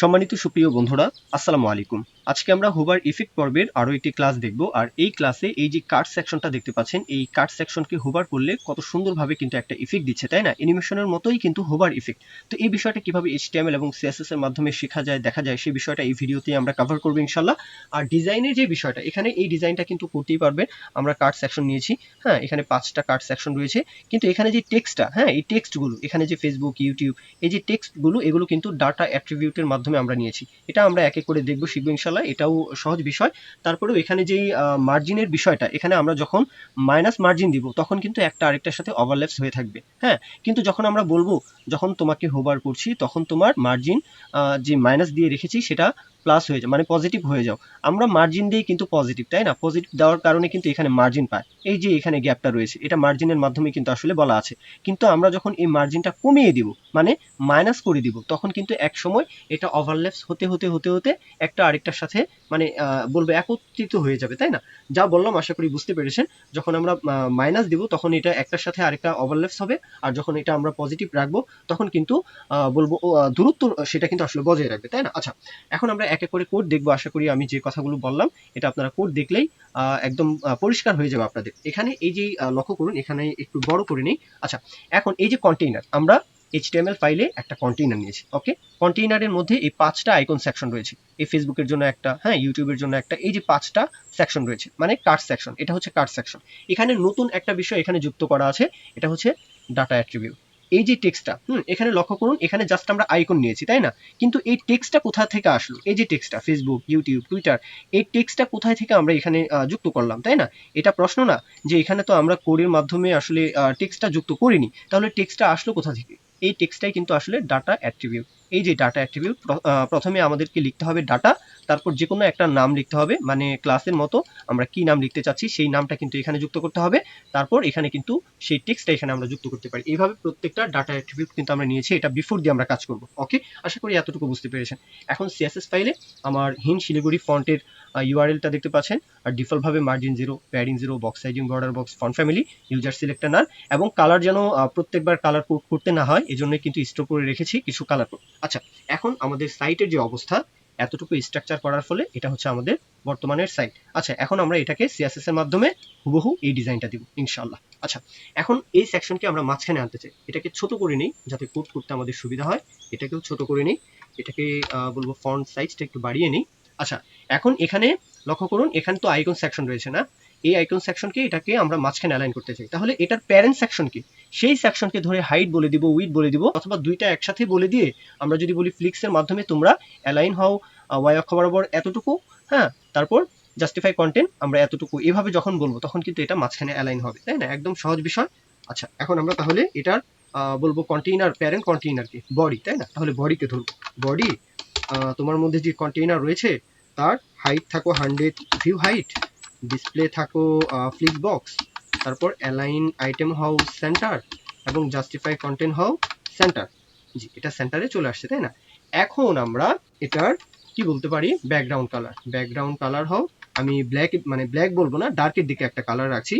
সম্মানিত সুপ্রিয় বন্ধুরা, আসসালামু আলাইকুম। আজকে আমরা হুবার ইফেক্ট পর্বের আরও একটি ক্লাস দেখব, আর এই ক্লাসে এই যে কার্ড সেকশনটা দেখতে পাচ্ছেন, এই কার্ড সেকশনকে হুবার করলে কত সুন্দরভাবে কিন্তু একটা ইফেক্ট দিচ্ছে, তাই না? অ্যানিমেশনের মতোই কিন্তু হুবার ইফেক্ট। তো এই বিষয়টা কীভাবে এইচটিএমএল এবং সিএসএস এর মাধ্যমে শেখা যায়, দেখা যায় সেই বিষয়টা এই ভিডিওতে আমরা কভার করব ইনশাল্লাহ। আর ডিজাইনের যে বিষয়টা, এখানে এই ডিজাইনটা কিন্তু করতেই পারবে আমরা কার্ড সেকশন নিয়েছি হ্যাঁ এখানে পাঁচটা কার্ড সেকশন রয়েছে, কিন্তু এখানে যে টেক্সটটা হ্যাঁ এই টেক্সটগুলো, এখানে যে ফেসবুক ইউটিউব এই যে টেক্সটগুলো, এগুলো কিন্তু ডাটা অ্যাট্রিবিউটের মাধ্যমে আমরা নিয়েছি। এটা আমরা এক এক করে দেখব, শিখব ইনশাল্লাহ এটাও সহজ বিষয়। তারপরেও এখানে যেই মার্জিনের বিষয়টা, এখানে আমরা যখন মাইনাস মার্জিন দিব, তখন কিন্তু একটা আরেকটার সাথে ওভারল্যাপস হয়ে থাকবে। হ্যাঁ? কিন্তু যখন আমরা বলব, যখন তোমাকে হোবার করছি, তখন তোমার মার্জিন যে মাইনাস দিয়ে রেখেছি, সেটা প্লাস হয়ে যায় মানে পজিটিভ হয়ে যাও। আমরা মার্জিন দিয়েই কিন্তু পজিটিভ তাই না? পজিটিভ দেওয়ার কারণে কিন্তু এখানে মার্জিন পায়। এই যে এখানে গ্যাপটা রয়েছে, এটা মার্জিনের মাধ্যমে কিন্তু আসলে বলা আছে। কিন্তু আমরা যখন এই মার্জিনটা কমিয়ে দিব মানে মাইনাস করে দিব, তখন কিন্তু এক সময় এটা ওভারল্যাপস হতে হতে হতে হতে একটা আরেকটার সাথে মানে বলব একত্রিত হয়ে যাবে, তাই না? যা বললাম, আশা করি বুঝতে পেরেছেন। যখন আমরা মাইনাস দিব, তখন এটা একটার সাথে আরেকটা ওভারল্যাপস হবে। আর যখন এটা আমরা পজিটিভ রাখব, তখন কিন্তু বলব দূরত্ব সেটা কিন্তু আসলে বজায় রাখবে, তাই না? আচ্ছা এখন আমরা এক এক করে কোড দেখব, আশা করি আমি যে কথাগুলো বললাম, এটা আপনারা কোড দেখলেই একদম পরিষ্কার হয়ে যাবে আপনাদের। এখানে এই যে লক্ষ্য করুন, এখানে একটু বড় করে নিই। আচ্ছা এখন এই যে কন্টেইনার আমরা এইচটিএমএল ফাইলে একটা কন্টেইনার নিয়েছি ওকে কন্টেইনারের মধ্যে এই পাঁচটা আইকন সেকশন রয়েছে। এই ফেসবুকের জন্য একটা হ্যাঁ ইউটিউবের জন্য একটা, এই যে পাঁচটা সেকশন রয়েছে মানে কার্ড সেকশন এটা হচ্ছে কার্ড সেকশন এখানে নতুন একটা বিষয় এখানে যুক্ত করা আছে, এটা হচ্ছে ডাটা অ্যাট্রিবিউট এই যে টেক্সটটা হুম, এখানে লক্ষ্য করুন, এখানে জাস্ট আমরা আইকন নিয়েছি, তাই না? কিন্তু এই টেক্সটটা কোথা থেকে আসলো? এই যে টেক্সটটা ফেসবুক ইউটিউব টুইটার এই টেক্সটটা কোথায় থেকে আমরা এখানে যুক্ত করলাম, তাই না? এটা প্রশ্ন না যে এখানে তো আমরা কোডের মাধ্যমে আসলে টেক্সটটা যুক্ত করিনি। তাহলে টেক্সটটা আসলো কোথা থেকে? এই টেক্সটটাই কিন্তু আসলে ডাটা অ্যাট্রিবিউট এই যে ডাটা অ্যাট্রিবিউট প্রথমে আমাদেরকে লিখতে হবে ডাটা তারপর যে কোনো একটা নাম লিখতে হবে মানে ক্লাসের মতো আমরা কি নাম লিখতে চাচ্ছি, সেই নামটা কিন্তু এখানে যুক্ত করতে হবে, তারপর এখানে কিন্তু সেই টেক্সটটা এখানে আমরা যুক্ত করতে পারি। এইভাবে প্রত্যেকটা ডাটা অ্যাট্রিবিউট কিন্তু আমরা নিয়েছি, এটা বিফোর দিয়ে আমরা কাজ করব ওকে আশা করি এতটুকু বুঝতে পেরেছেন। এখন সিএসএস ফাইলে আমার হিন শিলিগুড়ি ফন্টের ইউআরএলটা দেখতে পাচ্ছেন। আর ডিফল্টভাবে margin zero padding zero box sizing border box font family user selector নার এবং কালার যেন প্রত্যেকবার কালার করতে না হয় এজন্য কিন্তু স্টোর করে রেখেছি কিছু কালার কোড আচ্ছা এখন আমাদের সাইটের যে অবস্থা, এতটুকু স্ট্রাকচার করার ফলে এটা হচ্ছে আমাদের বর্তমানের সাইট আচ্ছা এখন আমরা এটাকে সিএসএস এর মাধ্যমে হুবহু এই ডিজাইনটা দিব, ইনশাআল্লাহ। আচ্ছা এখন এই সেকশনকে আমরা মাঝখানে আনতে চাই। এটাকে ছোট করে নিই, যাতে কোড করতে আমাদের সুবিধা হয়। এটাকেও ছোট করে নিই। এটাকে বলব ফন্ট সাইজটা একটু বাড়িয়ে নিই। আচ্ছা এখন এখানে লক্ষ্য করুন, এখানে তো আইকন সেকশন রয়েছে না। এই আইকন সেকশনকে এটাকে আমরা মাঝখানে অ্যালাইন করতে চাই। তাহলে এটার প্যারেন্ট সেকশন কি? সেই সেকশনকে ধরে হাইট বলে দিব উইথ বলে দিব, অথবা দুইটা একসাথে বলে দিয়ে আমরা যদি বলি ফ্লিক্সের মাধ্যমে তোমরা অ্যালাইন হও ওয়াই অক্ষ বরাবর এতটুকু হ্যাঁ? তারপর জাস্টিফাই কন্টেন্ট আমরা এতটুকু, এভাবে যখন বলব তখন কিন্তু এটা মাঝখানে অ্যালাইন হবে, তাই না? একদম সহজ বিষয়। আচ্ছা এখন আমরা তাহলে এটার বলব কন্টেইনার প্যারেন্ট কন্টেইনার কি বডি তাই না? তাহলে বডিকে ধরবো। বডি তোমার মধ্যে যে কন্টেইনার রয়েছে, তার হাইট থাকো হান্ড্রেড ভিউ হাইট ডিসপ্লে থাকো ফ্লিক বক্স তারপর অ্যালাইন আইটেম হাউ সেন্টার এবং জাস্টিফাই কন্টেন্ট হাউ সেন্টার জি, এটা সেন্টারে চলে আসছে, তাই না? এখন আমরা এটার কি বলতে পারি? ব্যাকগ্রাউন্ড কালার ব্যাকগ্রাউন্ড কালার হও, আমি ব্ল্যাক মানে ব্ল্যাক বলব না ডার্কের দিকে একটা কালার রাখছি।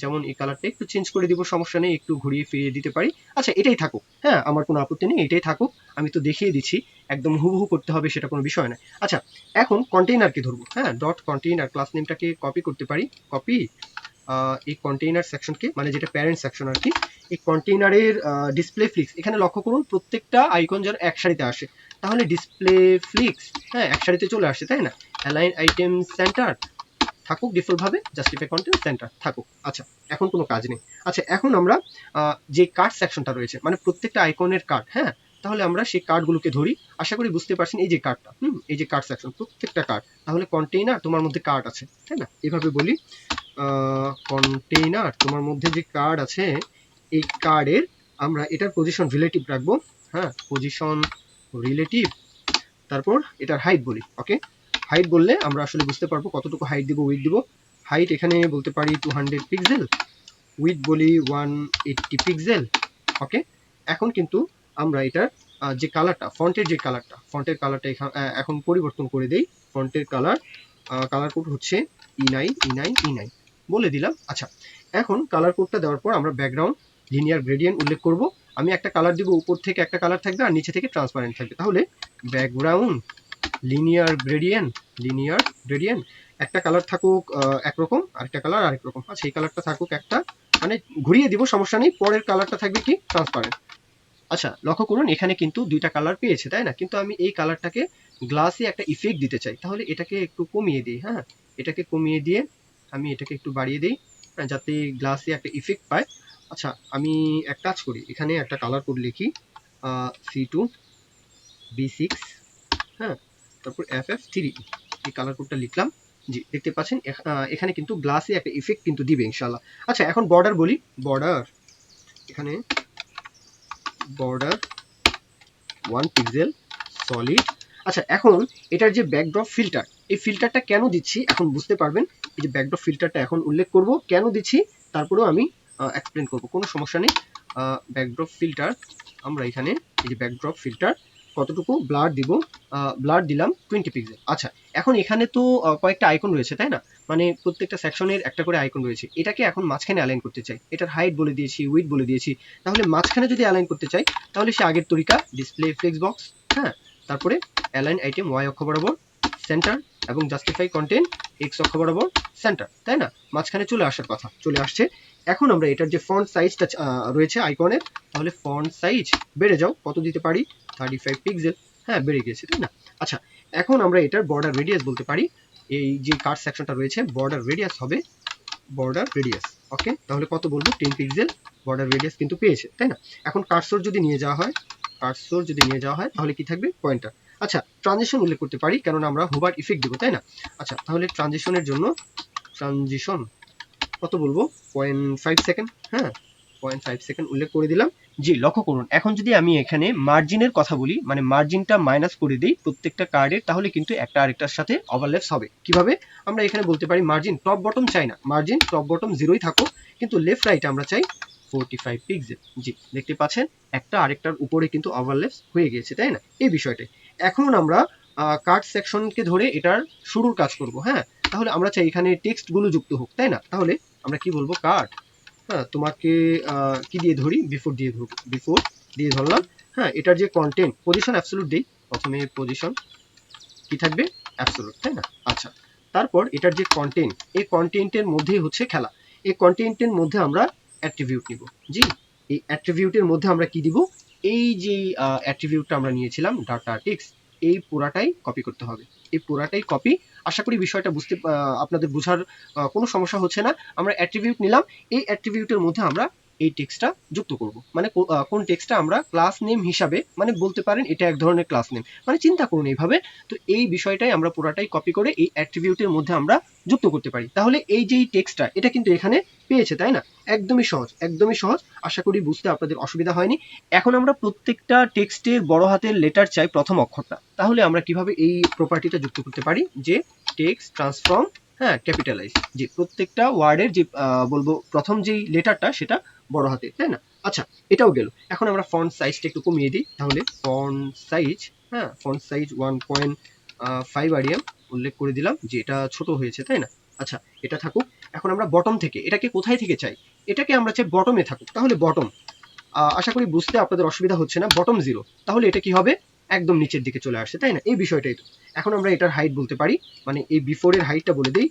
যেমন এই কালারটা একটু চেঞ্জ করে দিব, সমস্যা নেই, একটু ঘুরিয়ে ফিরিয়ে দিতে পারি। আচ্ছা এটাই থাকুক হ্যাঁ আমার কোনো আপত্তি নেই, এটাই থাকুক, আমি তো দেখিয়ে দিচ্ছি, একদম হুবহু করতে হবে সেটা কোনো বিষয় নয়। আচ্ছা এখন কন্টেইনারকে ধরবো হ্যাঁ ডট কন্টেইনার ক্লাস নেমটাকে কপি করতে পারি কপি এই কন্টেইনার সেকশনকে মানে যেটা প্যারেন্ট সেকশন আর কি, এই কন্টেইনারের ডিসপ্লে ফ্লিক্স এখানে লক্ষ্য করুন, প্রত্যেকটা আইকন যার এক সারিতে আসে। তাহলে ডিসপ্লে ফ্লিক্স হ্যাঁ এক সারিতে চলে আসে, তাই না? অ্যালাইন আইটেম সেন্টার থাকুক ডিফল্টভাবে জাস্টিফাই কন্টেন্ট সেন্টার থাকুক। আচ্ছা এখন কোনো কাজ নেই। আচ্ছা এখন আমরা যে কার্ড সেকশনটা রয়েছে মানে প্রত্যেকটা আইকনের কার্ড হ্যাঁ? তাহলে আমরা সেই কার্ডগুলোকে ধরি। আশা করি বুঝতে পারছেন এই যে কার্ডটা হুম? এই যে কার্ড সেকশন প্রত্যেকটা কার্ড তাহলে কন্টেইনার তোমার মধ্যে কার্ড আছে, তাই না? এভাবে বলি কন্টেইনার তোমার মধ্যে যে কার্ড আছে, এই কার্ডের আমরা এটার পজিশন রিলেটিভ রাখব হ্যাঁ? পজিশন রিলেটিভ তারপর এটার হাইট বলি ওকে হাইট বললে আমরা আসলে বুঝতে পারব কতটুকু হাইট দিব উইথ দিব। হাইট এখানে বলতে পারি টু হান্ড্রেড পিক্সেল উইথ বলি ওয়ান এইটটি পিক্সেল ওকে এখন কিন্তু আমরা এটার যে কালারটা ফন্টের যে কালারটা ফন্টের কালারটা এখন পরিবর্তন করে দেই। ফন্টের কালার কালার কোড হচ্ছে E nine E nine E nine বলে দিলাম। আচ্ছা এখন কালার কোডটা দেওয়ার পর আমরা ব্যাকগ্রাউন্ড লিনিয়ার গ্রেডিয়েন্ট উল্লেখ করব। আমি একটা কালার দিব, উপর থেকে একটা কালার থাকবে আর নিচে থেকে ট্রান্সপারেন্ট থাকবে। তাহলে background linear gradient linear gradient একটা কালার থাকুক একরকম আরেকটা কালার আরেক রকম। আচ্ছা সেই কালারটা থাকুক একটা মানে ঘুরিয়ে দিব সমস্যা নেই পরের কালারটা থাকবে কি? ট্রান্সপারেন্ট আচ্ছা লক্ষ্য করুন এখানে কিন্তু দুইটা কালার পেয়েছে তাই না? কিন্তু আমি এই কালারটাকে গ্লাসে একটা ইফেক্ট দিতে চাই। তাহলে এটাকে একটু কমিয়ে দিই হ্যাঁ? এটাকে কমিয়ে দিয়ে আমি এটাকে একটু বাড়িয়ে দিই হ্যাঁ, যাতে গ্লাসে একটা ইফেক্ট পায়। আচ্ছা আমি এক কাজ করি এখানে একটা কালার কোড লিখি সি টু বি সিক্স হ্যাঁ? তারপর এফ এফ থ্রি এই কালার কোডটা লিখলাম। জি, দেখতে পাচ্ছেন এখানে কিন্তু গ্লাসে একটা ইফেক্ট কিন্তু দিবে ইনশাল্লাহ আচ্ছা এখন বর্ডার বলি। বর্ডার এখানে বর্ডার ওয়ান পিক্সেল সলিড আচ্ছা এখন এটার যে ব্যাকড্রপ ফিল্টার এই ফিল্টারটা কেন দিচ্ছি? এখন বুঝতে পারবেন, এই যে ব্যাকড্রপ ফিল্টারটা এখন উল্লেখ করব। কেন দিচ্ছি? তারপরেও আমি এক্সপ্লেন করব। কোনো সমস্যা নেই। ব্যাকড্রপ ফিল্টার আমরা এখানে এই যে ব্যাকড্রপ ফিল্টার কতটুকু ব্লার দিব? ব্লার দিলাম টোয়েন্টি পিক্সেল আচ্ছা এখন এখানে তো কয়েকটা আইকন রয়েছে, তাই না? মানে প্রত্যেকটা সেকশনের একটা করে আইকন রয়েছে। এটাকে এখন মাঝখানে অ্যালাইন করতে চাই। এটার হাইট বলে দিয়েছি উইথ বলে দিয়েছি। তাহলে মাঝখানে যদি অ্যালাইন করতে চাই, তাহলে সে আগের তরিকা ডিসপ্লে ফ্লেক্স বক্স হ্যাঁ? তারপরে অ্যালাইন আইটেম ওয়াই অক্ষ বরাবর সেন্টার এবং জাস্টিফাই কন্টেন্ট এক্স অক্ষ বরাবর সেন্টার তাই না? মাঝখানে চলে আসার কথা, চলে আসছে। এখন আমরা এটার যে ফন্ট সাইজটা রয়েছে আইকনের তাহলে ফন্ট সাইজ বেড়ে যাও, কত দিতে পারি? থার্টি ফাইভ পিক্সেল হ্যাঁ বেড়ে গেছে, তাই না? আচ্ছা এখন আমরা এটার বর্ডার রেডিয়াস বলতে পারি। এই যে কার্ড সেকশনটা রয়েছে বর্ডার রেডিয়াস হবে বর্ডার রেডিয়াস ওকে তাহলে কত বলব? টেন পিক্সেল বর্ডার রেডিয়াস কিন্তু পেয়েছে, তাই না? এখন কার্সর যদি নিয়ে যাওয়া হয় কার্সর যদি নিয়ে যাওয়া হয়, তাহলে কি থাকবে? পয়েন্টার আচ্ছা ট্রানজিশন উল্লেখ করতে পারি, কেননা আমরা হুবার ইফেক্ট দেবো, তাই না? আচ্ছা তাহলে ট্রানজিশনের জন্য ট্রানজিশন কত বলব? পয়েন্ট ফাইভ সেকেন্ড হ্যাঁ পয়েন্ট ফাইভ সেকেন্ড উল্লেখ করে দিলাম। জি, লক্ষ্য করুন, এখন যদি আমি এখানে মার্জিনের কথা বলি মানে মার্জিনটা মাইনাস করে দিই প্রত্যেকটা কার্ডের তাহলে কিন্তু একটা আরেকটার সাথে ওভারল্যাপস হবে। কীভাবে? আমরা এখানে বলতে পারি মার্জিন টপ বটম চাই না। মার্জিন টপ বটম জিরোই থাকুক, কিন্তু লেফট রাইট আমরা চাই ফোরটি ফাইভ পিক্সেল জি, দেখতে পাচ্ছেন, একটা আরেকটার উপরে কিন্তু ওভারল্যাপস হয়ে গিয়েছে তাই না? এই বিষয়টাই। এখন আমরা কার্ড সেকশনকে ধরে এটার শুরুর কাজ করব হ্যাঁ? তাহলে আমরা চাই এখানে টেক্সটগুলো যুক্ত হোক, তাই না? তাহলে আমরা কি বলব? কার্ড হ্যাঁ তোমাকে কি দিয়ে ধরি? বিফোর দিয়ে ধরব বিফোর দিয়ে ধরলাম। হ্যাঁ এটার যে কন্টেন্ট পজিশন অ্যাবসলুট দিই। প্রথমে পজিশন কি থাকবে? অ্যাবসলুট তাই না? আচ্ছা তারপর এটার যে কন্টেন্ট এই কন্টেন্টের মধ্যেই হচ্ছে খেলা। এই কন্টেন্টের মধ্যে আমরা অ্যাট্রিবিউট নিব। জি, এই অ্যাট্রিবিউটের মধ্যে আমরা কি দিব? এই যে অ্যাট্রিবিউটটা আমরা নিয়েছিলাম ডাটা টিক্স, এই পুরাটাই কপি করতে হবে। এই পুরাটাই কপি আশা করি বিষয়টা বুঝতে আপনাদের বোঝার কোনো সমস্যা হচ্ছে না। আমরা অ্যাট্রিবিউট নিলাম। এই অ্যাট্রিবিউটের মধ্যে আমরা এই টেক্সটটা যুক্ত করব। মানে কোন টেক্সটটা আমরা ক্লাস নেম হিসাবে মানে বলতে পারেন এটা এক ধরনের ক্লাস নেম মানে চিন্তা করুন এইভাবে। তো এই বিষয়টাই আমরা পুরাটাই কপি করে এই অ্যাট্রিবিউটের মধ্যে আমরা যুক্ত করতে পারি। তাহলে এই যে এই টেক্সটটা এটা কিন্তু এখানে পেয়েছে, তাই না? একদমই সহজ একদমই সহজ। আশা করি বুঝতে আপনাদের অসুবিধা হয়নি। এখন আমরা প্রত্যেকটা টেক্সটের বড় হাতের লেটার চাই প্রথম অক্ষরটা। তাহলে আমরা কীভাবে এই প্রপার্টিটা যুক্ত করতে পারি? যে টেক্সট ট্রান্সফর্ম হ্যাঁ ক্যাপিটালাইজ যে প্রত্যেকটা ওয়ার্ডের যে বলব প্রথম যেই লেটারটা সেটা বড় হাতে, তাই না? আচ্ছা এটাও গেল। এখন আমরা ফন্ট সাইজটা একটু কমিয়ে দিই, তাহলে ফন্ট সাইজ হ্যাঁ font size one point five আরিয়াম উল্লেখ করে দিলাম যে এটা ছোট হয়েছে, তাই না? আচ্ছা এটা থাকুক। এখন আমরা বটম থেকে এটাকে কোথায় থেকে চাই? এটাকে আমরা চাই বটমে থাকুক। তাহলে বটম আশা করি বুঝতে আপনাদের অসুবিধা হচ্ছে না। বটম জিরো তাহলে এটা কি হবে? একদম নিচের দিকে চলে আসছে, তাই না? এই বিষয়টাই তো। এখন আমরা এটার হাইট বলতে পারি মানে এই বিফোরের হাইটটা বলে দিই।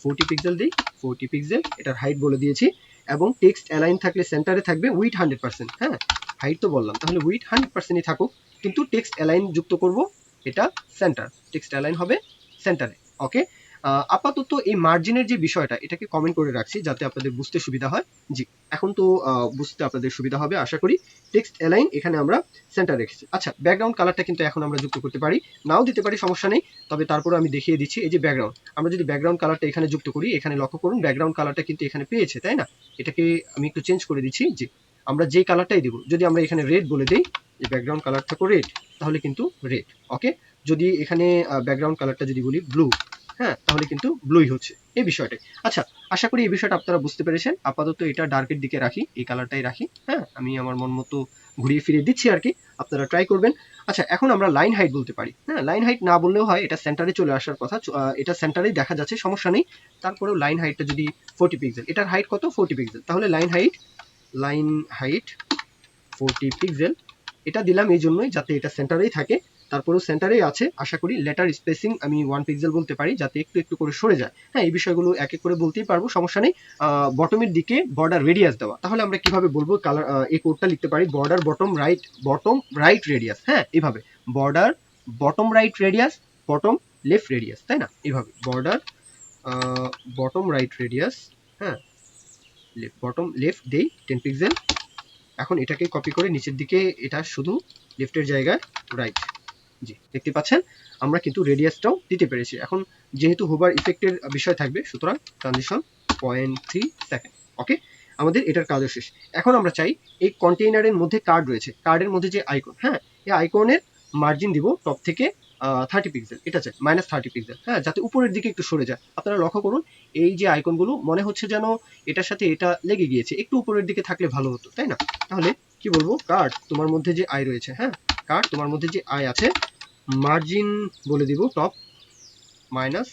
ফোরটি পিক্সেল দিই ফোরটি পিক্সেল এটার হাইট বলে দিয়েছি, এবং টেক্সট অ্যালাইন থাকলে সেন্টারে থাকবে উইথ হান্ড্রেড পার্সেন্ট হ্যাঁ? হাইট তো বললাম, তাহলে উইথ হান্ড্রেড পার্সেন্টই থাকুক, কিন্তু টেক্সট অ্যালাইন যুক্ত করব, এটা সেন্টার টেক্সট অ্যালাইন হবে সেন্টারে ওকে আপাতত এই মার্জিনের যে বিষয়টা, এটাকে কমেন্ট করে রাখছি যাতে আপনাদের বুঝতে সুবিধা হয়। জি, এখন তো বুঝতে আপনাদের সুবিধা হবে, আশা করি। টেক্সট অ্যালাইন এখানে আমরা সেন্টার রেখেছি। আচ্ছা ব্যাকগ্রাউন্ড কালারটা কিন্তু এখন আমরা যুক্ত করতে পারি। নাও দিতে পারি, সমস্যা নেই। তবে তারপরে আমি দেখিয়ে দিচ্ছি, এই যে ব্যাকগ্রাউন্ড আমরা যদি ব্যাকগ্রাউন্ড কালারটা এখানে যুক্ত করি, এখানে লক্ষ্য করুন ব্যাকগ্রাউন্ড কালারটা কিন্তু এখানে পেয়েছে, তাই না? এটাকে আমি একটু চেঞ্জ করে দিচ্ছি যে আমরা যেই কালারটাই দেবো, যদি আমরা এখানে রেড বলে দিই যে ব্যাকগ্রাউন্ড কালার থাকো রেড তাহলে কিন্তু রেড ওকে যদি এখানে ব্যাকগ্রাউন্ড কালারটা যদি বলি ব্লু হ্যাঁ তাহলে কিন্তু ব্লুই হচ্ছে এই বিষয়টাই। আচ্ছা আশা করি এই বিষয়টা আপনারা বুঝতে পেরেছেন। আপাতত এটা ডার্কের দিকে রাখি, এই কালারটাই রাখি হ্যাঁ আমি আমার মন মতো ঘুরিয়ে ফিরিয়ে দিচ্ছি আর কি, আপনারা ট্রাই করবেন। আচ্ছা এখন আমরা লাইন হাইট বলতে পারি হ্যাঁ লাইন হাইট না বললেও হয়, এটা সেন্টারে চলে আসার কথা এটা সেন্টারেই দেখা যাচ্ছে, সমস্যা নেই। তারপরেও লাইন হাইটটা যদি ফোর্টি পিক্সেল এটার হাইট কত? ফোর্টি পিক্সেল তাহলে line height line height forty pixel এটা দিলাম এই জন্যই যাতে এটা সেন্টারেই থাকে। তারপরেও সেন্টারেই আছে। আশা করি লেটার স্পেসিং আমি ওয়ান পিক্সেল বলতে পারি, যাতে একটু একটু করে সরে যায়। হ্যাঁ এই বিষয়গুলো এক এক করে বলতেই পারব, সমস্যা নেই। বটমের দিকে বর্ডার রেডিয়াস দেওয়া। তাহলে আমরা কীভাবে বলব কালার এই কোডটা লিখতে পারি? Border bottom right bottom right radius হ্যাঁ এইভাবে border bottom right radius bottom left radius তাই না? এইভাবে বর্ডার বটম রাইট রেডিয়াস হ্যাঁ বটম লেফট দেই টেন পিক্সেল এখন এটাকে কপি করে নিচের দিকে এটা শুধু লেফটের জায়গায় রাইট জি, দেখতে পাচ্ছেন, আমরা কিন্তু রেডিয়াসটাও দিতে পেরেছি। এখন যেহেতু হোবার ইফেক্টের বিষয় থাকবে, সুতরাং transition point three second okay আমাদের এটার কাজও শেষ। এখন আমরা চাই এই কন্টেইনারের মধ্যে কার্ড রয়েছে কার্ডের মধ্যে যে আইকন হ্যাঁ? এই আইকনের মার্জিন দিব টপ থেকে থার্টি পিক্সেল এটা চাই মাইনাস থার্টি পিক্সেল হ্যাঁ? যাতে উপরের দিকে একটু সরে যায়। আপনারা লক্ষ্য করুন, এই যে আইকনগুলো মনে হচ্ছে যেন এটার সাথে এটা লেগে গিয়েছে, একটু উপরের দিকে থাকলে ভালো হতো, তাই না? তাহলে কি বলব কার্ড তোমার মধ্যে যে আই রয়েছে হ্যাঁ? কার্ড তোমার মধ্যে যে আই আছে মার্জিন বলে দিব টপ, মাইনাস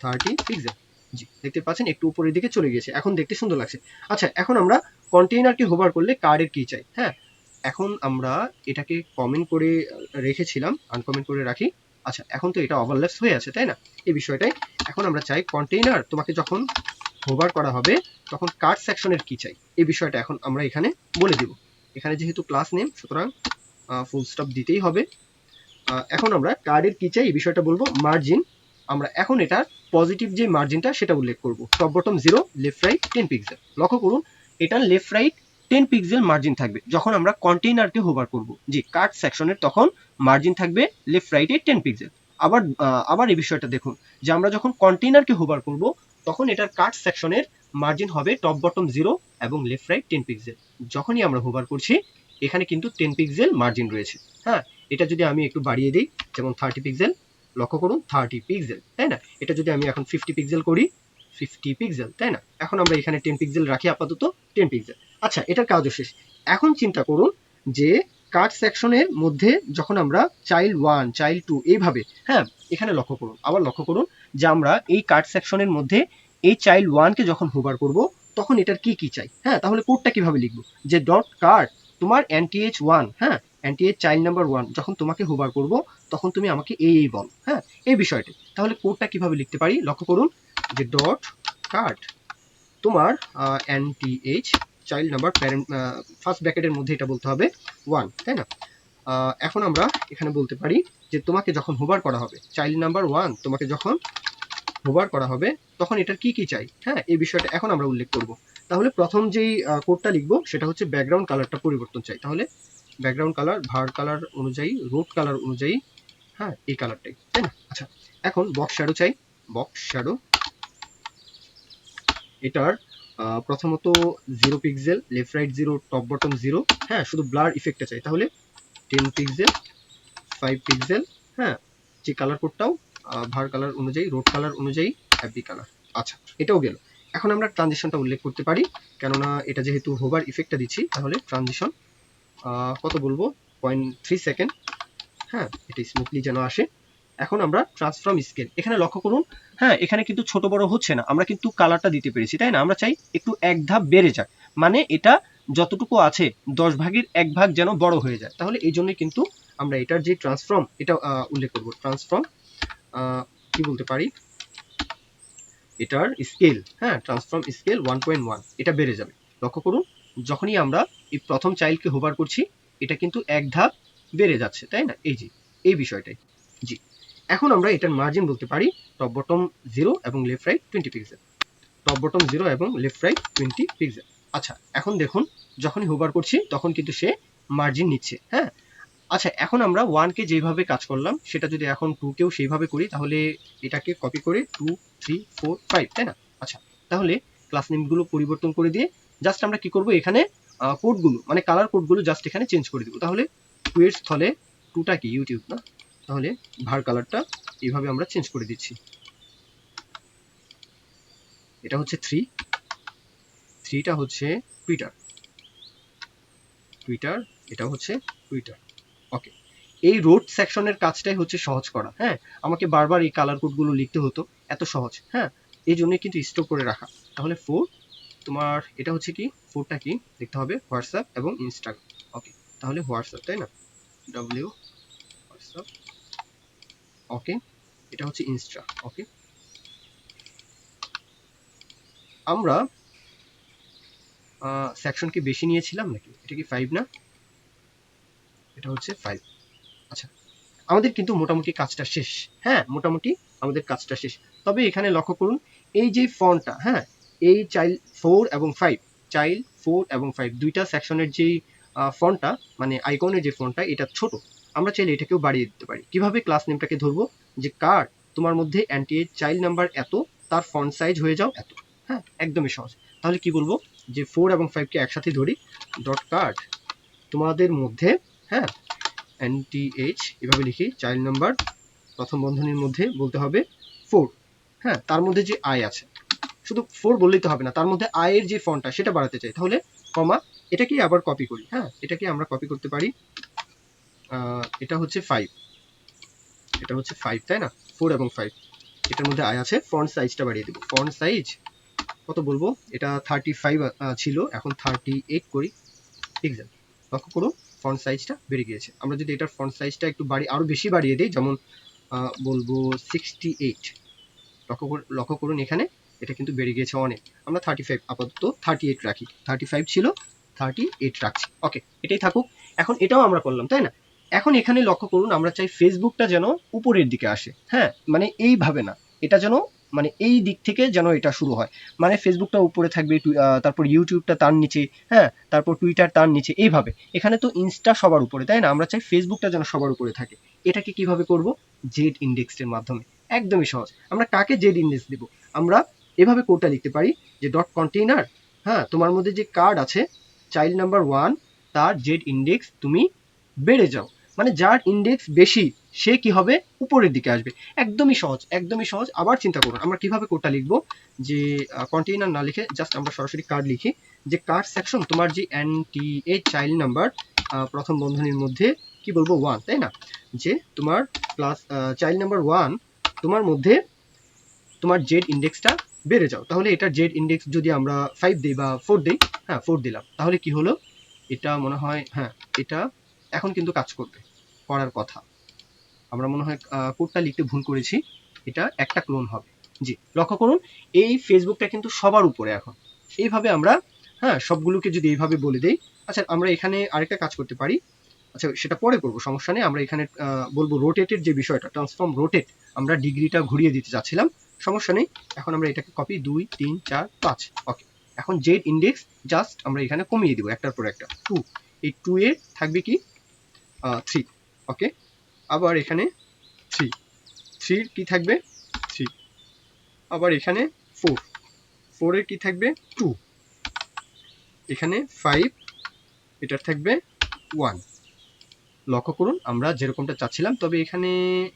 থার্টি পিক্সেল জি, দেখতে পাচ্ছেন, একটু উপরের দিকে চলে গিয়েছে। এখন দেখতে সুন্দর লাগছে। আচ্ছা এখন আমরা কন্টেইনারকে হোভার করলে কার্ডের কি চাই হ্যাঁ? এখন আমরা এটাকে কমেন্ট করে রেখেছিলাম আনকমেন্ট করে রাখি। আচ্ছা এখন তো এটা ওভারল্যাপস হয়ে আছে, তাই না? এই বিষয়টাই। এখন আমরা চাই কন্টেইনার তোমাকে যখন হোভার করা হবে, তখন কার্ড সেকশনের কি চাই? এই বিষয়টা এখন আমরা এখানে বলে দিব। এখানে যেহেতু ক্লাস নেম সুতরাং ফুল স্টপ দিতেই হবে। এখন আমরা কার্ডের কি চাই? এই বিষয়টা বলব। মার্জিন আমরা এখন এটার পজিটিভ যে মার্জিনটা সেটা উল্লেখ করব। Top bottom zero left right ten pixel লক্ষ্য করুন এটার left right ten pixel margin থাকবে। যখন আমরা কন্টেইনারকে হোভার করব জি কার্ড সেকশনের তখন মার্জিন থাকবে লেফট রাইটে টেন পিক্সেল আবার আবার এই বিষয়টা দেখুন, যে আমরা যখন কন্টেইনারকে হোভার করব, তখন এটার কার্ড সেকশনের মার্জিন হবে টপ বটম জিরো এবং লেফট রাইট টেন পিক্সেল যখনই আমরা হোভার করছি, এখানে কিন্তু টেন পিক্সেল মার্জিন রয়েছে। হ্যাঁ এটা যদি আমি একটু বাড়িয়ে দিই, যেমন থার্টি পিক্সেল লক্ষ্য করুন থার্টি পিক্সেল তাই না? এটা যদি আমি এখন ফিফটি পিক্সেল করি ফিফটি পিক্সেল তাই না? এখন আমরা এখানে টেন পিক্সেল রাখি আপাতত টেন পিক্সেল আচ্ছা এটার কাজও শেষ। এখন চিন্তা করুন যে কার্ড সেকশনের মধ্যে যখন আমরা চাইল্ড ওয়ান চাইল্ড টু এইভাবে হ্যাঁ এখানে লক্ষ্য করুন, আবার লক্ষ্য করুন যে আমরা এই কার্ড সেকশনের মধ্যে এই চাইল্ড ওয়ানকে যখন হোভার করব, তখন এটার কি কি চাই? হ্যাঁ তাহলে কোডটা কীভাবে লিখব? যে ডট কার্ড তোমার এনটিএইচ ওয়ান হ্যাঁ এনটিএইচ চাইল্ড নাম্বার ওয়ান যখন তোমাকে হোভার করব, তখন তুমি আমাকে এই এই বল হ্যাঁ? এই বিষয়টি। তাহলে কোডটা কীভাবে লিখতে পারি? লক্ষ্য করুন যে ডট কার্ড তোমার nth child number parent first ব্র্যাকেটের মধ্যে এটা বলতে হবে ওয়ান তাই না? এখন আমরা এখানে বলতে পারি যে তোমাকে যখন হোভার করা হবে চাইল্ড নাম্বার ওয়ান তোমাকে যখন হোভার করা হবে, তখন এটার কি কি চাই হ্যাঁ? এই বিষয়টা এখন আমরা উল্লেখ করব। তাহলে প্রথম যেই কোডটা লিখব, সেটা হচ্ছে ব্যাকগ্রাউন্ড কালারটা পরিবর্তন চাই। তাহলে ব্যাকগ্রাউন্ড কালার, ভার কালার অনুযায়ী রোড কালার অনুযায়ী হ্যাঁ এই কালারটাই, তাই না? আচ্ছা এখন বক্স শ্যাডো চাই। বক্স শ্যাডো এটার প্রথমত zero pixel left right zero top bottom zero হ্যাঁ শুধু ব্লার ইফেক্টটা চাই। তাহলে টেন পিক্সেল ফাইভ পিক্সেল হ্যাঁ যে কালার কোডটাও ভার কালার অনুযায়ী রোড কালার অনুযায়ী হ্যাপি কালার আচ্ছা এটাও গেল। এখন আমরা ট্রানজিশনটা উল্লেখ করতে পারি। কেননা এটা যেহেতু হোভার ইফেক্টটা দিচ্ছি, তাহলে ট্রানজিশন কত বলব? পয়েন্ট থ্রি সেকেন্ড হ্যাঁ এটা স্মুথলি যেন আসে। এখন আমরা ট্রান্সফর্ম স্কেল এখানে লক্ষ্য করুন হ্যাঁ এখানে কিন্তু ছোট বড় হচ্ছে না। আমরা কিন্তু কালারটা দিতে পেরেছি, তাই না? আমরা চাই একটু এক ধাপ বেড়ে যাক। মানে এটা যতটুকু আছে, দশ ভাগের এক ভাগ যেন বড় হয়ে যায়। তাহলে এই জন্যই কিন্তু আমরা এটার যে ট্রান্সফর্ম এটা উল্লেখ করব। ট্রান্সফর্ম কি বলতে পারি? এটার স্কেল হ্যাঁ transform scale one point one এটা বেড়ে যাবে। লক্ষ্য করুন যখনই আমরা এই প্রথম চাইল্ডকে হোভার করছি, এটা কিন্তু এক ধাপ বেড়ে যাচ্ছে, তাই না? এই যে, এই বিষয়টাই। জি। এখন আমরা এটার মার্জিন বলতে পারি টপ বটম জিরো এবং left right twenty pixel top bottom zero এবং লেফট রাইট টোয়েন্টি পিক্সেল আচ্ছা এখন দেখুন, যখনই হোভার করছি, তখন কিন্তু সে মার্জিন নিচ্ছে হ্যাঁ? আচ্ছা এখন আমরা ওয়ানকে যেভাবে কাজ করলাম, সেটা যদি এখন টুকেও সেইভাবে করি, তাহলে এটাকে কপি করে টু থ্রি ফোর ফাইভ তাই না? আচ্ছা তাহলে ক্লাস নেমগুলো পরিবর্তন করে দিয়ে জাস্ট আমরা কি করব? এখানে কোডগুলো মানে কালার কোডগুলো জাস্ট এখানে চেঞ্জ করে দিব। তাহলে টু এর স্থলে টুটা কি? ইউটিউব না? তাহলে ভার কালারটা এইভাবে আমরা চেঞ্জ করে দিচ্ছি। এটা হচ্ছে থ্রি থ্রিটা হচ্ছে টুইটার টুইটার এটা হচ্ছে টুইটার ওকে এই রোড সেকশনের কাজটাই হচ্ছে সহজ করা। হ্যাঁ? আমাকে বারবার এই কালার কোডগুলো লিখতে হতো। এত সহজ। হ্যাঁ? এই জন্যই কিন্তু স্টোর করে রাখা। তাহলে ফোর তোমার এটা হচ্ছে কি? ফোরটা কি? দেখতে হবে। হোয়াটসঅ্যাপ এবং ইনস্টাগ্রাম। ওকে তাহলে হোয়াটসঅ্যাপ, তাই না? W WhatsApp. ওকে এটা হচ্ছে ইনস্টা। ওকে আমরা সেকশন কি বেশি নিয়েছিলাম নাকি? এটা কি ফাইভ না? এটা হচ্ছে ফাইভ আচ্ছা আমাদের কিন্তু মোটামুটি কাজটা শেষ। হ্যাঁ মোটামুটি আমাদের কাজটা শেষ। তবে এখানে লক্ষ্য করুন, এই যে ফন্টটা হ্যাঁ এই চাইল্ড ফোর এবং ফাইভ চাইল্ড ফোর এবং ফাইভ দুইটা সেকশনের যেই ফন্টটা মানে আইকনের যে ফন্টটা এটা ছোট। আমরা চাইলে এটাকেও বাড়িয়ে দিতে পারি। কীভাবে ক্লাস নেমটাকে ধরবো? যে কার, তোমার মধ্যে অ্যান্টি চাইল্ড নাম্বার এত, তার ফন্ট সাইজ হয়ে যাও এত। হ্যাঁ একদমই সহজ। তাহলে কি বলব? যে ফোর এবং ফাইভকে একসাথে ধরি ডট কার্ড তোমাদের মধ্যে হ্যাঁ এনটিএইচ এভাবে লিখি চাইল্ড নাম্বার প্রথম বন্ধনীর মধ্যে বলতে হবে ফোর হ্যাঁ তার মধ্যে যে আয় আছে শুধু ফোর বললেই তো হবে না, তার মধ্যে আয়ের যে ফন্টটা সেটা বাড়াতে চাই। তাহলে কমা এটাকে আবার কপি করি? হ্যাঁ এটাকে আমরা কপি করতে পারি? এটা হচ্ছে ফাইভ এটা হচ্ছে ফাইভ তাই না? ফোর এবং ফাইভ এটার মধ্যে আয় আছে ফন্ট সাইজটা বাড়িয়ে দেবো। ফন্ট সাইজ কত বলব? এটা থার্টি ফাইভ ছিল, এখন থার্টি এইট করি। এক্সাক্ট লক্ষ্য করুন ফন্ট সাইজটা বেড়ে গিয়েছে। আমরা যদি এটার ফন্ট সাইজটা একটু বাড়ি আরও বেশি বাড়িয়ে দিই, যেমন বলব সিক্সটি এইট লক্ষ্য লক্ষ্য করুন এখানে এটা কিন্তু বেড়ে গিয়েছে অনেক। আমরা থার্টি ফাইভ আপাতত থার্টি এইট রাখি। থার্টি ফাইভ ছিল থার্টি এইট রাখছি। ওকে এটাই থাকুক। এখন এটাও আমরা করলাম, তাই না? এখন এখানে লক্ষ্য করুন, আমরা চাই ফেসবুকটা যেন উপরের দিকে আসে। হ্যাঁ মানে এইভাবে না। এটা যেন মানে এই দিক থেকে যেন এটা শুরু হয়। মানে ফেসবুকটা উপরে থাকবে তারপর ইউটিউবটা তার নিচে হ্যাঁ তারপর টুইটার তার নিচে, এইভাবে। এখানে তো ইনস্টা সবার উপরে, তাই না? আমরা চাই ফেসবুকটা যেন সবার উপরে থাকে। এটাকে কীভাবে করব? জেড ইন্ডেক্সের মাধ্যমে। একদমই সহজ। আমরা কাকে জেড ইন্ডেক্স দেব? আমরা এভাবে কোডটা লিখতে পারি যে ডট কন্টেইনার হ্যাঁ তোমার মধ্যে যে কার্ড আছে চাইল্ড নাম্বার ওয়ান তার জেড ইন্ডেক্স তুমি বেড়ে যাও। মানে যার ইন্ডেক্স বেশি, সে কি হবে? উপরের দিকে আসবে। একদমই সহজ একদমই সহজ। আবার চিন্তা করুন আমরা কীভাবে কোডটা লিখব? যে কন্টেইনার না লিখে জাস্ট আমরা সরাসরি কার্ড লিখি। যে কার্ড সেকশন তোমার যে nth child number প্রথম বন্ধনীর মধ্যে কি বলব? ওয়ান তাই না? যে তোমার ক্লাস চাইল্ড নাম্বার ওয়ান তোমার মধ্যে তোমার জেড ইন্ডেক্সটা বেড়ে যাও। তাহলে এটা জেড ইন্ডেক্স যদি আমরা ফাইভ দিই বা ফোর দিই হ্যাঁ ফোর দিলাম। তাহলে কি হলো? এটা মনে হয় হ্যাঁ এটা এখন কিন্তু কাজ করবে, করার কথা। আমরা মনে হয় কোডটা লিখতে ভুল করেছি। এটা একটা ক্লোন হবে। জি, লক্ষ্য করুন, এই ফেসবুকটা কিন্তু সবার উপরে এখন। এইভাবে আমরা হ্যাঁ সবগুলোকে যদি এইভাবে বলে দেই আচ্ছা আমরা এখানে আরেকটা কাজ করতে পারি। আচ্ছা সেটা পরে করব, সমস্যা নেই। আমরা এখানে বলব রোটেটের যে বিষয়টা ট্রান্সফর্ম রোটেট আমরা ডিগ্রিটা ঘুরিয়ে দিতে চাচ্ছিলাম সমস্যা নেই। এখন আমরা এটাকে কপি দুই, তিন, চার, পাঁচ। ওকে এখন জেড ইন্ডেক্স জাস্ট আমরা এখানে কমিয়ে দিব একটার পর একটা। টু এই টু এ থাকবে কি? থ্রি ওকে আবার এখানে থ্রি থ্রির কি থাকবে? থ্রি আবার এখানে ফোর ফোরের কি থাকবে? টু এখানে ফাইভ এটার থাকবে ওয়ান লক্ষ্য করুন, আমরা যেরকমটা চাচ্ছিলাম, তবে এখানে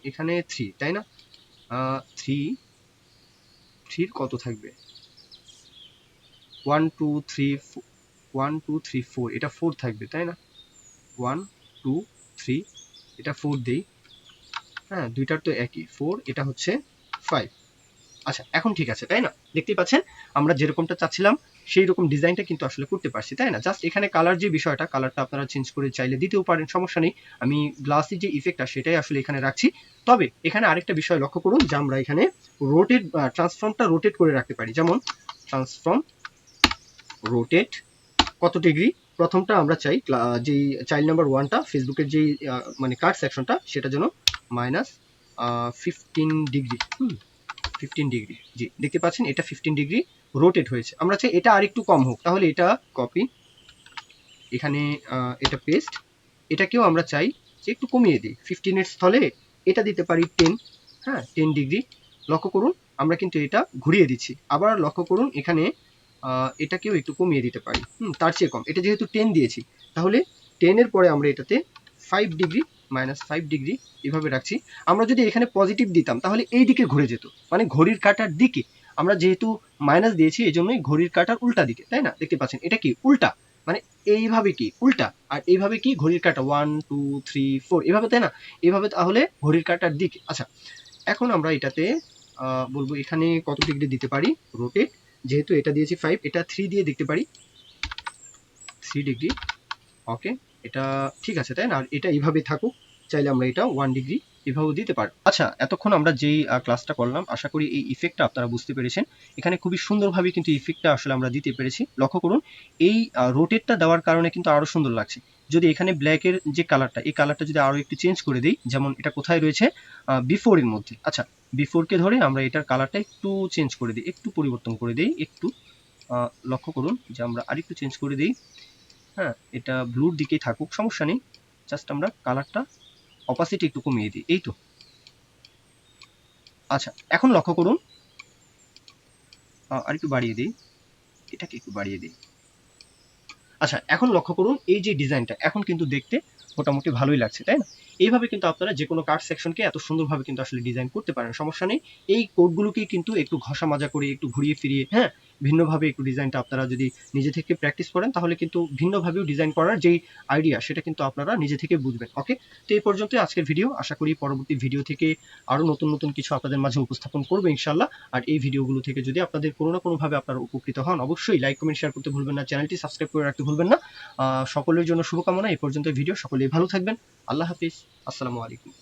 এখানে থ্রি তাই না? থ্রি থ্রির কত থাকবে? One two three one two three four এটা ফোর থাকবে, তাই না? ওয়ান টু থ্রি এটা ফোর দিই। হ্যাঁ দুইটার তো একই। ফোর এটা হচ্ছে ফাইভ আচ্ছা এখন ঠিক আছে, তাই না? দেখতেই পাচ্ছেন, আমরা যেরকমটা চাচ্ছিলাম সেই রকম ডিজাইনটা কিন্তু আসলে করতে পারছি, তাই না? জাস্ট এখানে কালার যে বিষয়টা কালারটা আপনারা চেঞ্জ করে চাইলে দিতেও পারেন, সমস্যা নেই। আমি গ্লাসি যে ইফেক্টটা সেটাই আসলে এখানে রাখছি। তবে এখানে আরেকটা বিষয় লক্ষ্য করুন যে আমরা এখানে রোটেট ট্রান্সফর্মটা রোটেট করে রাখতে পারি। যেমন ট্রান্সফর্ম রোটেট কত ডিগ্রি প্রথমটা আমরা চাই যেই চাইল্ড নাম্বার ওয়ানটা ফেসবুকের যেই মানে কার্ড সেকশনটা সেটা যেন মাইনাস ফিফটিন ডিগ্রি হুম। ফিফটিন ডিগ্রি জি, দেখতে পাচ্ছেন, এটা ফিফটিন ডিগ্রি রোটেট হয়েছে। আমরা চাই এটা আরেকটু কম হোক। তাহলে এটা কপি এখানে এটা পেস্ট এটাকেও আমরা চাই যে একটু কমিয়ে দিই। ফিফটিনের স্থলে এটা দিতে পারি টেন হ্যাঁ টেন ডিগ্রি লক্ষ্য করুন, আমরা কিন্তু এটা ঘুরিয়ে দিচ্ছি। আবার লক্ষ্য করুন, এখানে এটাকেও একটু কমিয়ে দিতে পারি। হুম, তার চেয়ে কম। এটা যেহেতু টেন দিয়েছি, তাহলে টেনের পরে আমরা এটাতে five degree minus five degree এভাবে রাখছি। আমরা যদি এখানে পজিটিভ দিতাম, তাহলে এই দিকে ঘুরে যেত। মানে ঘড়ির কাঁটার দিকে। আমরা যেহেতু মাইনাস দিয়েছি এই জন্যই ঘড়ির কাঁটার উল্টা দিকে, তাই না? দেখতে পাচ্ছেন, এটা কি? উল্টা। মানে এইভাবে কি? উল্টা। আর এইভাবে কি? ঘড়ির কাঁটা ওয়ান টু থ্রি ফোর এভাবে, তাই না? এভাবে তাহলে ঘড়ির কাঁটার দিকে। আচ্ছা এখন আমরা এটাতে বলব এখানে কত ডিগ্রি দিতে পারি? রোটেট যেহেতু এটা দিয়েছি ফাইভ এটা থ্রি দিয়ে দেখতে পারি। থ্রি ডিগ্রি ওকে এটা ঠিক আছে, তাই না? আর এটা এইভাবেই থাকুক, চাইলে আমরা এটা ওয়ান ডিগ্রি এভাবেও দিতে পারি আচ্ছা এতক্ষণ আমরা যেই ক্লাসটা করলাম, আশা করি এই ইফেক্টটা আপনারা বুঝতে পেরেছেন। এখানে খুবই সুন্দরভাবে কিন্তু ইফেক্টটা আসলে আমরা দিতে পেরেছি। লক্ষ্য করুন, এই রোটেটটা দেওয়ার কারণে কিন্তু আরও সুন্দর লাগছে। যদি এখানে ব্ল্যাকের যে কালারটা এই কালারটা যদি আরও একটু চেঞ্জ করে দিই, যেমন এটা কোথায় রয়েছে? বিফোর এর মধ্যে। আচ্ছা বিফোরকে ধরে আমরা এটার কালারটা একটু চেঞ্জ করে দিই, একটু পরিবর্তন করে দিই, একটু লক্ষ্য করুন যে আমরা আরেকটু চেঞ্জ করে দিই। হ্যাঁ এটা ব্লুর দিকেই থাকুক, সমস্যা নেই। জাস্ট আমরা কালারটা অপাসিটি একটু কমিয়ে দিই, এই তো। আচ্ছা এখন লক্ষ্য করুন। আর একটু বাড়িয়ে দিই। এটাকে একটু বাড়িয়ে দিই। আচ্ছা এখন লক্ষ্য করুন, এই যে ডিজাইনটা এখন কিন্তু দেখতে মোটামুটি ভালোই লাগছে, তাই না? এইভাবে কিন্তু আপনারা যে কোনো কার্ড সেকশনকে এত সুন্দরভাবে কিন্তু আসলে ডিজাইন করতে পারেন, সমস্যা নেই। এই কোডগুলোকে কিন্তু একটু ঘষা মাজা করে, একটু ঘুরিয়ে ফিরিয়ে হ্যাঁ ভিন্নভাবে একটু ডিজাইনটা আপনারা যদি নিজে থেকে প্র্যাকটিস করেন, তাহলে কিন্তু ভিন্নভাবেও ডিজাইন করার যেই আইডিয়া সেটা কিন্তু আপনারা নিজে থেকে বুঝবেন ওকে তো এই পর্যন্ত আজকের ভিডিও আশা করি পরবর্তী ভিডিও থেকে আরও নতুন নতুন কিছু আপনাদের মাঝে উপস্থাপন করব ইনশাল্লাহ আর এই ভিডিওগুলো থেকে যদি আপনাদের কোনো না কোনোভাবে আপনারা উপকৃত হন, অবশ্যই লাইক কমেন্ট শেয়ার করতে ভুলবেন না, চ্যানেলটি সাবস্ক্রাইব করে রাখতে ভুলবেন না। সকলের জন্য শুভকামনা, এই পর্যন্ত ভিডিও সকলেই ভালো থাকবেন। আল্লাহ হাফিজ। আসসালামু আলাইকুম।